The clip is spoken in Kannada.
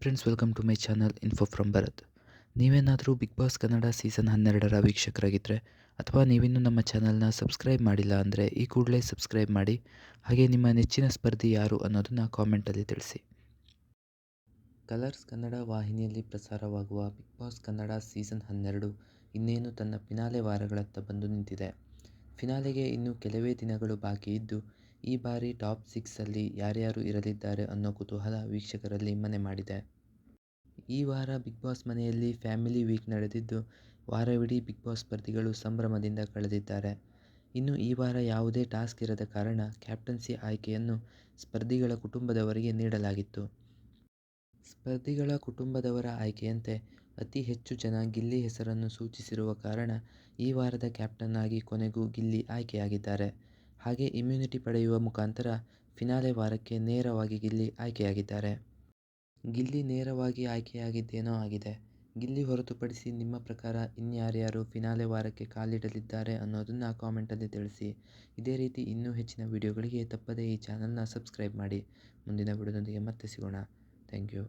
Friends welcome to my channel info from Bharath ನೀವೇನಾದರೂ ಬಿಗ್ ಬಾಸ್ ಕನ್ನಡ ಸೀಸನ್ ಹನ್ನೆರಡರ ವೀಕ್ಷಕರಾಗಿದ್ದರೆ ಅಥವಾ ನೀವಿನ್ನೂ ನಮ್ಮ ಚಾನಲ್ನ ಸಬ್ಸ್ಕ್ರೈಬ್ ಮಾಡಿಲ್ಲ ಅಂದರೆ, ಈ ಕೂಡಲೇ ಸಬ್ಸ್ಕ್ರೈಬ್ ಮಾಡಿ. ಹಾಗೆ ನಿಮ್ಮ ನೆಚ್ಚಿನ ಸ್ಪರ್ಧಿ ಯಾರು ಅನ್ನೋದನ್ನು ಕಾಮೆಂಟಲ್ಲಿ ತಿಳಿಸಿ. ಕಲರ್ಸ್ ಕನ್ನಡ ವಾಹಿನಿಯಲ್ಲಿ ಪ್ರಸಾರವಾಗುವ ಬಿಗ್ ಬಾಸ್ ಕನ್ನಡ ಸೀಸನ್ ಹನ್ನೆರಡು ಇನ್ನೇನು ತನ್ನ ಫಿನಾಲೆ ವಾರಗಳತ್ತ ಬಂದು ನಿಂತಿದೆ. ಫಿನಾಲೆಗೆ ಇನ್ನೂ ಕೆಲವೇ ದಿನಗಳು ಬಾಕಿ ಇದ್ದು ಈ ಬಾರಿ ಟಾಪ್ ಸಿಕ್ಸಲ್ಲಿ ಯಾರ್ಯಾರು ಇರಲಿದ್ದಾರೆ ಅನ್ನೋ ಕುತೂಹಲ ವೀಕ್ಷಕರಲ್ಲಿ ಮನೆ ಮಾಡಿದೆ. ಈ ವಾರ ಬಿಗ್ ಬಾಸ್ ಮನೆಯಲ್ಲಿ ಫ್ಯಾಮಿಲಿ ವೀಕ್ ನಡೆದಿದ್ದು ವಾರವಿಡೀ ಬಿಗ್ ಬಾಸ್ ಸ್ಪರ್ಧಿಗಳು ಸಂಭ್ರಮದಿಂದ ಕಳೆದಿದ್ದಾರೆ. ಇನ್ನು ಈ ವಾರ ಯಾವುದೇ ಟಾಸ್ಕ್ ಇರದ ಕಾರಣ ಕ್ಯಾಪ್ಟನ್ಸಿ ಆಯ್ಕೆಯನ್ನು ಸ್ಪರ್ಧಿಗಳ ಕುಟುಂಬದವರಿಗೆ ನೀಡಲಾಗಿತ್ತು. ಸ್ಪರ್ಧಿಗಳ ಕುಟುಂಬದವರ ಆಯ್ಕೆಯಂತೆ ಅತಿ ಹೆಚ್ಚು ಜನ ಗಿಲ್ಲಿ ಹೆಸರನ್ನು ಸೂಚಿಸಿರುವ ಕಾರಣ ಈ ವಾರದ ಕ್ಯಾಪ್ಟನ್ ಆಗಿ ಕೊನೆಗೂ ಗಿಲ್ಲಿ ಆಯ್ಕೆಯಾಗಿದ್ದಾರೆ. ಹಾಗೆ ಇಮ್ಯುನಿಟಿ ಪಡೆಯುವ ಮುಖಾಂತರ ಫಿನಾಲೆ ವಾರಕ್ಕೆ ನೇರವಾಗಿ ಗಿಲ್ಲಿ ಆಯ್ಕೆಯಾಗಿದ್ದಾರೆ. ಗಿಲ್ಲಿ ನೇರವಾಗಿ ಆಯ್ಕೆಯಾಗಿದ್ದೇನೋ ಆಗಿದೆ. ಗಿಲ್ಲಿ ಹೊರತುಪಡಿಸಿ ನಿಮ್ಮ ಪ್ರಕಾರ ಇನ್ಯಾರ್ಯಾರು ಫಿನಾಲೆ ವಾರಕ್ಕೆ ಕಾಲಿಡಲಿದ್ದಾರೆ ಅನ್ನೋದನ್ನು ಕಾಮೆಂಟಲ್ಲಿ ತಿಳಿಸಿ. ಇದೇ ರೀತಿ ಇನ್ನೂ ಹೆಚ್ಚಿನ ವಿಡಿಯೋಗಳಿಗೆ ತಪ್ಪದೇ ಈ ಚಾನಲ್ನ ಸಬ್ಸ್ಕ್ರೈಬ್ ಮಾಡಿ. ಮುಂದಿನ ವಿಡಿಯೋದೊಂದಿಗೆ ಮತ್ತೆ ಸಿಗೋಣ. Thank you